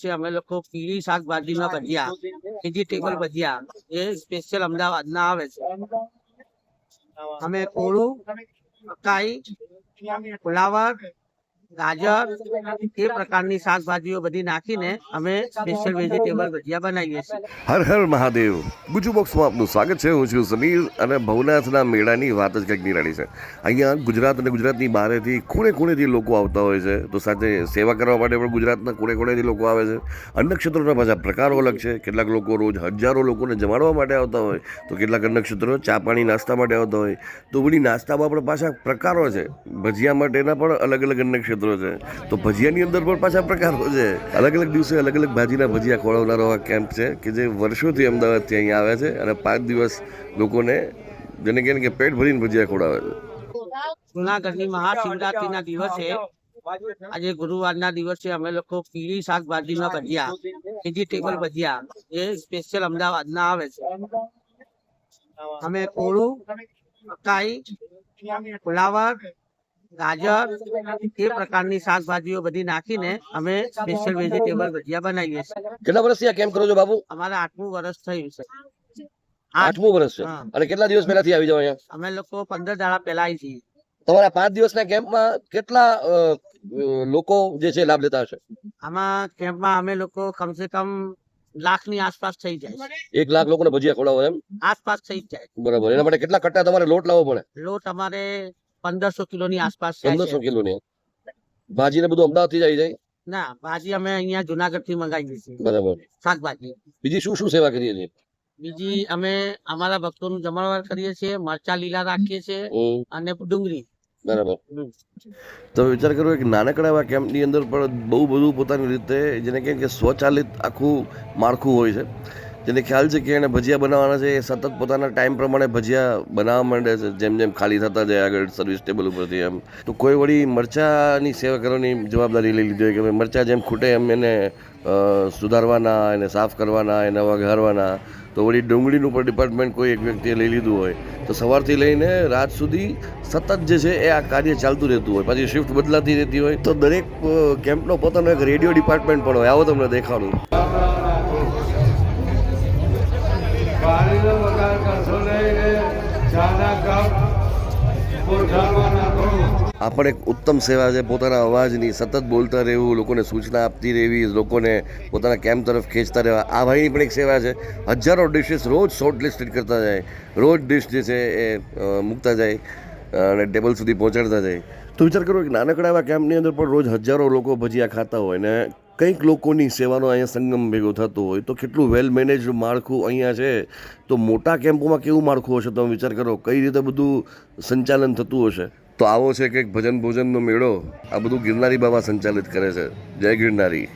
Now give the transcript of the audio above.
છે અમે લોકો પીળી શાકભાજીના ભજીયા વેજીટેબલ ભજીયા એ સ્પેશિયલ અમદાવાદના આવે છે. અમે કોળું મકાઈ ફુલાવર ગાજર એ પ્રકારની શાકભાજીઓ બધી નાખીને અમે સ્પેશિયલ વેજીટેબલ ભજીયા બનાવીએ છીએ. હર હર મહાદેવ. ગુજુ બોક્સમાં આપનું સ્વાગત છે. હું છું સમીર અને ભવનાથના મેળાની વાત જ કંઈક નિરાળી છે. અહીંયા ગુજરાત અને ગુજરાતની બહારેથી ખૂણે ખૂણેથી લોકો આવતા હોય છે. તો સાથે સેવા કરવા માટે પણ ગુજરાતના ખૂણે ખૂણેથી લોકો આવે છે. અન્નક્ષેત્રોના પાછા પ્રકારો અલગ છે. કેટલાક લોકો રોજ હજારો લોકોને જમાડવા માટે આવતા હોય. તો કેટલાક અન્નક્ષેત્રો ચા પાણી નાસ્તા માટે આવતા હોય. તો બધી નાસ્તામાં પણ પાછા પ્રકારો છે. ભજીયા માટેના પણ અલગ અલગ અન્નક્ષેત્રો છે. તો ભજીયાની અંદર પણ પાછા પ્રકારો છે. અલગ અલગ દિવસે અલગ અલગ ભાજીના ભજીયા ખવડાવનારો આ કેમ્પ છે કે જે વર્ષોથી અમદાવાદથી અહીંયા આવે છે અને પાંચ દિવસ લોકોને જેને કહે કે પેટ ભરીને ભજીયા ખવડાવે છે. જુનાગઢની મહાશિવરાત્રીના દિવસે આજે ગુરુવારના દિવસે અમે લોકો પીળી શાકભાજીના ભજીયા, વેજીટેબલ ભજીયા એ સ્પેશિયલ અમદાવાદના આવે છે. અમે કોળું, મકાઈ, ફુલાવર ગાજર એ પ્રકારની શાકભાજીઓ બધી નાખીને અમે સ્પેશિયલ વેજીટેબલ ભજીયા બનાવીએ છીએ. કેટલા વર્ષથી આ કેમ કરો છો બાબુ અમારે આઠમું વર્ષ થયું છે. આઠમું વર્ષ છે. અને કેટલા દિવસ પહેલાથી આવી જાવ અહીંયા? અમે લોકો પંદર દાડા પહેલા આવી છીએ. તમારા પાંચ દિવસના કેમ્પમાં કેટલા લોકો જે છે લાભ લેતા હશે? આમાં કેમ્પમાં અમે લોકો કમસે કમ લાખની આસપાસ થઈ જાય એક લાખ લોકોને ભજીયા ખવડાવો એમ? આસપાસ થઈ જાય. બરાબર. એના માટે કેટલા કટ્ટા તમારે લોટ લાવવો પડે? લોટ અમારે પંદરસો કિલોની આસપાસ પંદરસો છે. કિલો ની ભાજી ને બધું અમદાવાદથી જ આવી જાય? ના ભાજી અમે અહીંયા જુનાગઢથી મંગાવી બરાબર. શાકભાજી. બીજી શું શું સેવા કરીએ છીએ? બીજી અમે અમારા ભક્તોનું જમણવાર કરીએ છીએ મરચા લીલા રાખીએ છીએ અને ડુંગળી. બરાબર. તો વિચાર કરો એક નાનકડા એવા કેમ્પની અંદર પણ બહુ બધું પોતાની રીતે જેને કહે કે સ્વચાલિત આખું માળખું હોય છે. જેને ખ્યાલ છે કે એને ભજીયા બનાવવાના છે, એ સતત પોતાના ટાઈમ પ્રમાણે ભજીયા બનાવવા માંડે છે, જેમ જેમ ખાલી થતા જાય આગળ સર્વિસ ટેબલ ઉપરથી એમ. તો કોઈ વળી મરચાની સેવા કરવાની જવાબદારી લઈ લીધી હોય કે ભાઈ મરચાં જેમ ખૂટે એમ એને સુધારવાના, એને સાફ કરવાના, એને વઘારવાના તો વળી ડુંગળીનું પણ ડિપાર્ટમેન્ટ કોઈ એક વ્યક્તિએ લઈ લીધું હોય, તો સવારથી લઈને રાત સુધી સતત જે છે એ આ કાર્ય ચાલતું રહેતું હોય. પછી શિફ્ટ બદલાતી રહેતી હોય. તો દરેક કેમ્પનો પોતાનો એક રેડિયો ડિપાર્ટમેન્ટ પણ હોય. આવો તમને દેખાડું. આ પણ એક ઉત્તમ સેવા છે. પોતાના અવાજની સતત બોલતા રહેવું, લોકોને સૂચના આપતી રહેવી, લોકોને પોતાના કેમ્પ તરફ ખેંચતા રહેવા, આ ભાઈની પણ એક સેવા છે. હજારો ડિશિસ રોજ શોર્ટ લિસ્ટેડ કરતા જાય. રોજ ડિશ જે છે એ મૂકતા જાય અને ટેબલ સુધી પહોંચાડતા જાય. તો વિચાર કરો કે નાનકડા એવા કેમ્પની અંદર પણ રોજ હજારો લોકો ભજીયા ખાતા હોય ને કંઈક લોકોની સેવાનો અહીંયા સંગમ ભેગો થતો હોય, તો કેટલું વેલ મેનેજ માળખું અહીંયા છે? તો મોટા કેમ્પોમાં કેવું માળખું હશે? તમે વિચાર કરો, કઈ રીતે બધું સંચાલન થતું હશે? તો આવો છે કંઈક ભજન ભોજનનો મેળો આ બધું ગિરનારી બાબા સંચાલિત કરે છે. જય ગિરનારી.